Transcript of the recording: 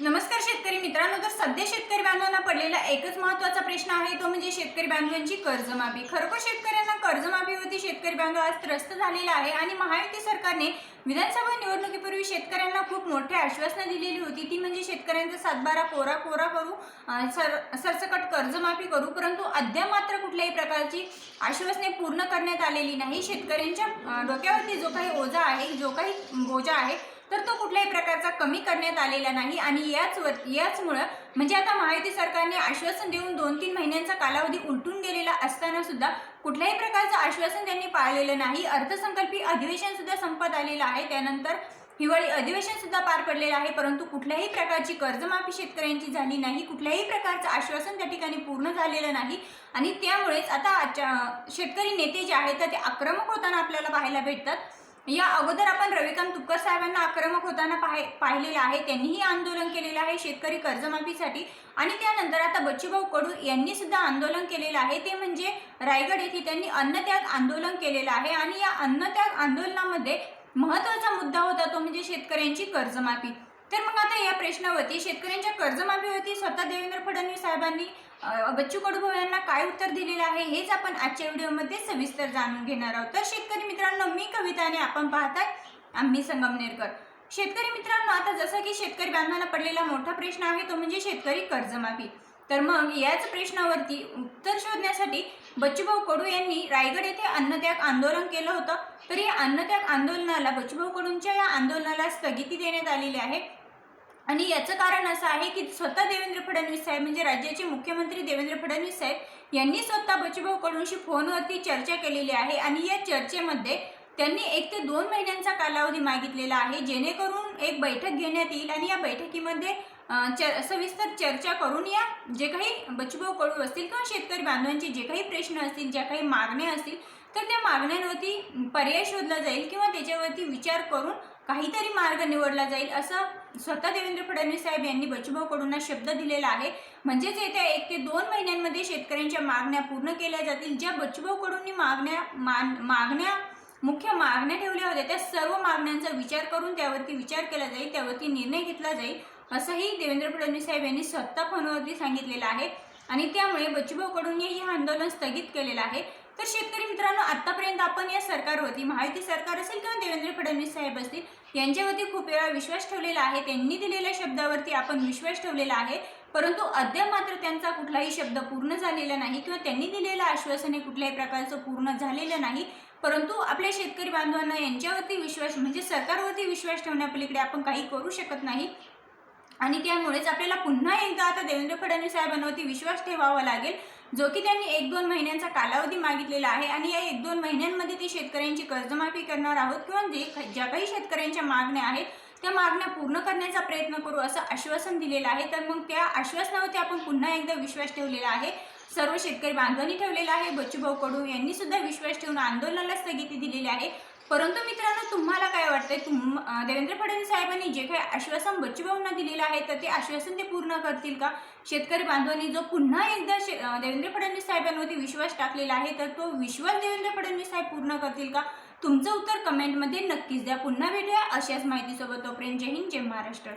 नमस्कार शेतकरी मित्रांनो तर सध्या शेतकरी बांधवांना पडलेला एकच महत्त्वाचा प्रश्न आहे तो म्हणजे शेतकरी बांधवांची कर्जमाफी. खरोखर शेतकऱ्यांना कर्जमाफीवरती शेतकरी बांधव आज त्रस्त झालेला आहे आणि महायुती सरकारने विधानसभा निवडणुकीपूर्वी शेतकऱ्यांना खूप मोठी आश्वासनं दिलेली होती. ती म्हणजे शेतकऱ्यांचा सातबारा कोरा कोरा करू सर सरसकट कर्जमाफी करू परंतु अद्याप मात्र कुठल्याही प्रकारची आश्वासने पूर्ण करण्यात आलेली नाही. शेतकऱ्यांच्या डोक्यावरती जो काही ओझा आहे जो काही बोजा आहे तर तो कुठल्याही प्रकारचा कमी करण्यात आलेला नाही आणि याच वर याचमुळं म्हणजे आता महायुती सरकारने आश्वासन देऊन दोन तीन महिन्यांचा कालावधी उलटून गेलेला असताना सुद्धा कुठल्याही प्रकारचं आश्वासन त्यांनी पाळलेलं नाही. अर्थसंकल्पीय अधिवेशन सुद्धा संपत आलेलं आहे. त्यानंतर हिवाळी अधिवेशन सुद्धा पार पडलेलं आहे. परंतु कुठल्याही प्रकारची कर्जमाफी शेतकऱ्यांची झाली नाही. कुठल्याही प्रकारचं आश्वासन त्या ठिकाणी पूर्ण झालेलं नाही. आणि त्यामुळेच आता शेतकरी नेते जे आहेत तर ते आक्रमक होताना आपल्याला पाहायला भेटतात. या अगोदर आपण रविकांत तुपकर साहेबांना आक्रमक होताना पाहि पाहिलेलं आहे. त्यांनीही आंदोलन केलेलं आहे शेतकरी कर्जमाफीसाठी. आणि त्यानंतर आता बच्चूभाऊ कडू यांनी सुद्धा आंदोलन केलेलं आहे. ते म्हणजे रायगड येथे त्यांनी अन्नत्याग आंदोलन केलेलं आहे. आणि या अन्नत्याग आंदोलनामध्ये महत्त्वाचा मुद्दा होता तो म्हणजे शेतकऱ्यांची कर्जमाफी. तर मग आता या प्रश्नावरती शेतकऱ्यांच्या कर्जमाफीवरती स्वतः देवेंद्र फडणवीस साहेबांनी बच्चू कडू यांना काय उत्तर दिलेलं आहे हेच आपण आजच्या व्हिडिओमध्ये सविस्तर जाणून घेणार आहोत. तर शेतकरी मित्रांनो मी कविता आणि आपण पाहताय आम्ही संगमनेरकर. शेतकरी मित्रांनो आता जसं की शेतकरी बांधवांना पडलेला मोठा प्रश्न आहे तो म्हणजे शेतकरी कर्जमाफी. तर मग याच प्रश्नावरती उत्तर शोधण्यासाठी बच्चूभाऊ कडू यांनी रायगड येथे अन्नत्याग आंदोलन केलं होतं. तर या अन्नत्याग आंदोलनाला बच्चूभाऊ कडूंच्या या आंदोलनाला स्थगिती देण्यात आलेली आहे. आणि याचं कारण असं आहे की स्वतः देवेंद्र फडणवीस साहेब म्हणजे राज्याचे मुख्यमंत्री देवेंद्र फडणवीस साहेब यांनी स्वतः बचूभाऊ कडूंशी फोनवरती चर्चा केलेली आहे आणि या चर्चेमध्ये त्यांनी एक ते दोन महिन्यांचा कालावधी मागितलेला आहे. जेणेकरून एक बैठक घेण्यात येईल आणि या बैठकीमध्ये च सविस्तर चर्चा करून या. जे काही बचूभाऊ कडू असतील किंवा शेतकरी बांधवांचे जे काही प्रश्न असतील ज्या काही मागण्या असतील तर त्या मागण्यांवरती पर्याय शोधला जाईल किंवा त्याच्यावरती विचार करून काहीतरी मार्ग निवडला जाईल असं स्वतः देवेंद्र फडणवीस साहेब यांनी बच्चूभाऊ शब्द दिलेला आहे. म्हणजेच येत्या एक ते दोन महिन्यांमध्ये शेतकऱ्यांच्या मागण्या पूर्ण केल्या जातील. ज्या बच्चूभाऊ मागण्या मान मागण्या मुख्य मागण्या ठेवल्या होत्या त्या सर्व मागण्यांचा विचार करून त्यावरती विचार केला जाईल त्यावरती निर्णय घेतला जाईल असंही देवेंद्र फडणवीस साहेब यांनी स्वतः फोनवरती सांगितलेलं आहे. आणि त्यामुळे बच्चूभाऊकडून हे आंदोलन स्थगित केलेलं आहे. तर शेतकरी मित्रांनो आतापर्यंत आपण या सरकारवरती महायुती सरकार असेल किंवा देवेंद्र फडणवीस साहेब असतील यांच्यावरती खूप वेळा विश्वास ठेवलेला आहे. त्यांनी दिलेल्या शब्दावरती आपण विश्वास ठेवलेला आहे. परंतु अद्याप मात्र त्यांचा कुठलाही शब्द पूर्ण झालेला नाही किंवा त्यांनी दिलेलं आश्वासन कुठल्याही प्रकारचं पूर्ण झालेलं नाही. परंतु आपल्या शेतकरी बांधवांना यांच्यावरती विश्वास म्हणजे सरकारवरती विश्वास ठेवण्यापलीकडे आपण काही करू शकत नाही. आणि त्यामुळेच आपल्याला पुन्हा एकदा आता देवेंद्र फडणवीस साहेबांवरती विश्वास ठेवावा लागेल जो की त्यांनी एक दोन महिन्यांचा कालावधी मागितलेला आहे आणि या एक दोन महिन्यांमध्ये ते शेतकऱ्यांची कर्जमाफी करणार आहोत किंवा जे ज्या काही शेतकऱ्यांच्या मागण्या आहेत त्या मागण्या पूर्ण करण्याचा प्रयत्न करू असं आश्वासन दिलेलं आहे. तर मग त्या आश्वासनावरती आपण पुन्हा एकदा विश्वास ठेवलेला आहे. सर्व शेतकरी बांधवांनी ठेवलेला आहे. बच्चूभाऊ कडू यांनी सुद्धा विश्वास ठेवून आंदोलनाला स्थगिती दिलेली आहे. परंतु मित्रांनो तुम्हाला काय वाटतंय? तुम देवेंद्र फडणवीस साहेबांनी जे काही आश्वासन बच्चूभाऊंना दिलेलं आहे तर ते आश्वासन ते पूर्ण करतील का? शेतकरी बांधवांनी जो पुन्हा एकदा शे देवेंद्र फडणवीस साहेबांवरती विश्वास टाकलेला आहे तर तो विश्वास देवेंद्र फडणवीस साहेब पूर्ण करतील का? तुमचं उत्तर कमेंटमध्ये नक्कीच द्या. पुन्हा भेटूया अशाच माहितीसोबत. तोपर्यंत जय हिंद जय महाराष्ट्र.